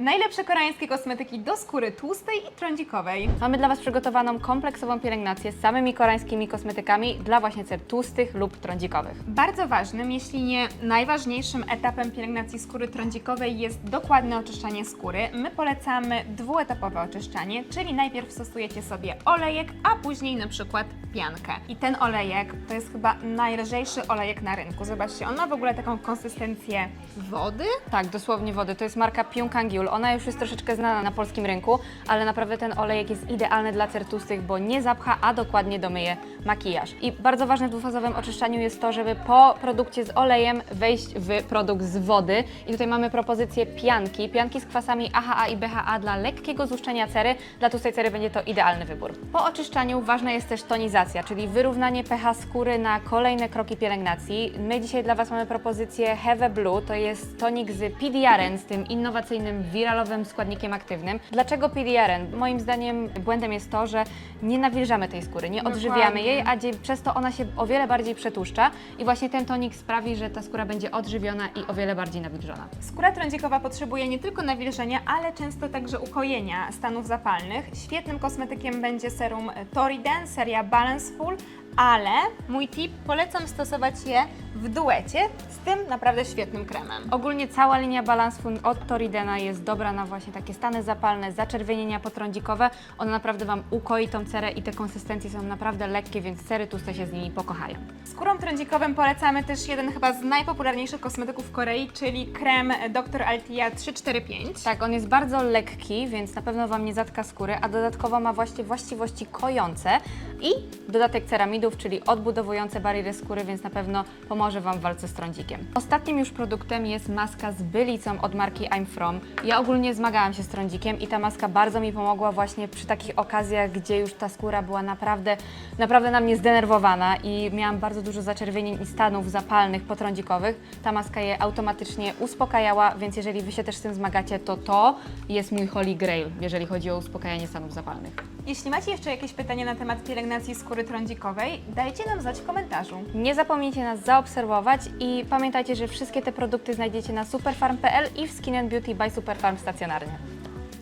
Najlepsze koreańskie kosmetyki do skóry tłustej i trądzikowej. Mamy dla Was przygotowaną kompleksową pielęgnację z samymi koreańskimi kosmetykami dla właśnie cer tłustych lub trądzikowych. Bardzo ważnym, jeśli nie najważniejszym etapem pielęgnacji skóry trądzikowej jest dokładne oczyszczanie skóry. My polecamy dwuetapowe oczyszczanie, czyli najpierw stosujecie sobie olejek, a później na przykład piankę. I ten olejek to jest chyba najlżejszy olejek na rynku. Zobaczcie, on ma w ogóle taką konsystencję wody. Tak, dosłownie wody. To jest marka Pyongkang Yul. Ona już jest troszeczkę znana na polskim rynku, ale naprawdę ten olejek jest idealny dla cer tłustych, bo nie zapcha, a dokładnie domyje makijaż. I bardzo ważne w dwufazowym oczyszczaniu jest to, żeby po produkcie z olejem wejść w produkt z wody. I tutaj mamy propozycję pianki. Pianki z kwasami AHA i BHA dla lekkiego złuszczenia cery. Dla tłustej cery będzie to idealny wybór. Po oczyszczaniu ważna jest też tonizacja, czyli wyrównanie pH skóry na kolejne kroki pielęgnacji. My dzisiaj dla Was mamy propozycję Have Blue. To jest tonik z PDRN, z tym innowacyjnym, wiralowym składnikiem aktywnym. Dlaczego PDRN? Moim zdaniem błędem jest to, że nie nawilżamy tej skóry, nie odżywiamy Dokładnie. jej, a przez to ona się o wiele bardziej przetłuszcza i właśnie ten tonik sprawi, że ta skóra będzie odżywiona i o wiele bardziej nawilżona. Skóra trądzikowa potrzebuje nie tylko nawilżenia, ale często także ukojenia stanów zapalnych. Świetnym kosmetykiem będzie serum Toriden, seria Balance Full, ale mój tip, polecam stosować je w duecie z tym naprawdę świetnym kremem. Ogólnie cała linia Balance Fund od Toridena jest dobra na właśnie takie stany zapalne, zaczerwienienia potrądzikowe. Ona naprawdę Wam ukoi tą cerę i te konsystencje są naprawdę lekkie, więc cery tłuste się z nimi pokochają. Skórom trądzikowym polecamy też jeden chyba z najpopularniejszych kosmetyków w Korei, czyli krem Dr. Altia 345. Tak, on jest bardzo lekki, więc na pewno Wam nie zatka skóry, a dodatkowo ma właśnie właściwości kojące i dodatek ceramidów, czyli odbudowujące bariery skóry, więc na pewno pomoże Wam w walce z trądzikiem. Ostatnim już produktem jest maska z bylicą od marki I'm From. Ja ogólnie zmagałam się z trądzikiem i ta maska bardzo mi pomogła właśnie przy takich okazjach, gdzie już ta skóra była naprawdę, naprawdę na mnie zdenerwowana i miałam bardzo dużo zaczerwienień i stanów zapalnych potrądzikowych. Ta maska je automatycznie uspokajała, więc jeżeli Wy się też z tym zmagacie, to to jest mój holy grail, jeżeli chodzi o uspokajanie stanów zapalnych. Jeśli macie jeszcze jakieś pytania na temat pielęgnacji skóry trądzikowej, dajcie nam znać w komentarzu. Nie zapomnijcie nas zaobserwować i pamiętajcie, że wszystkie te produkty znajdziecie na superfarm.pl i w Skin Beauty by Superfarm stacjonarnie.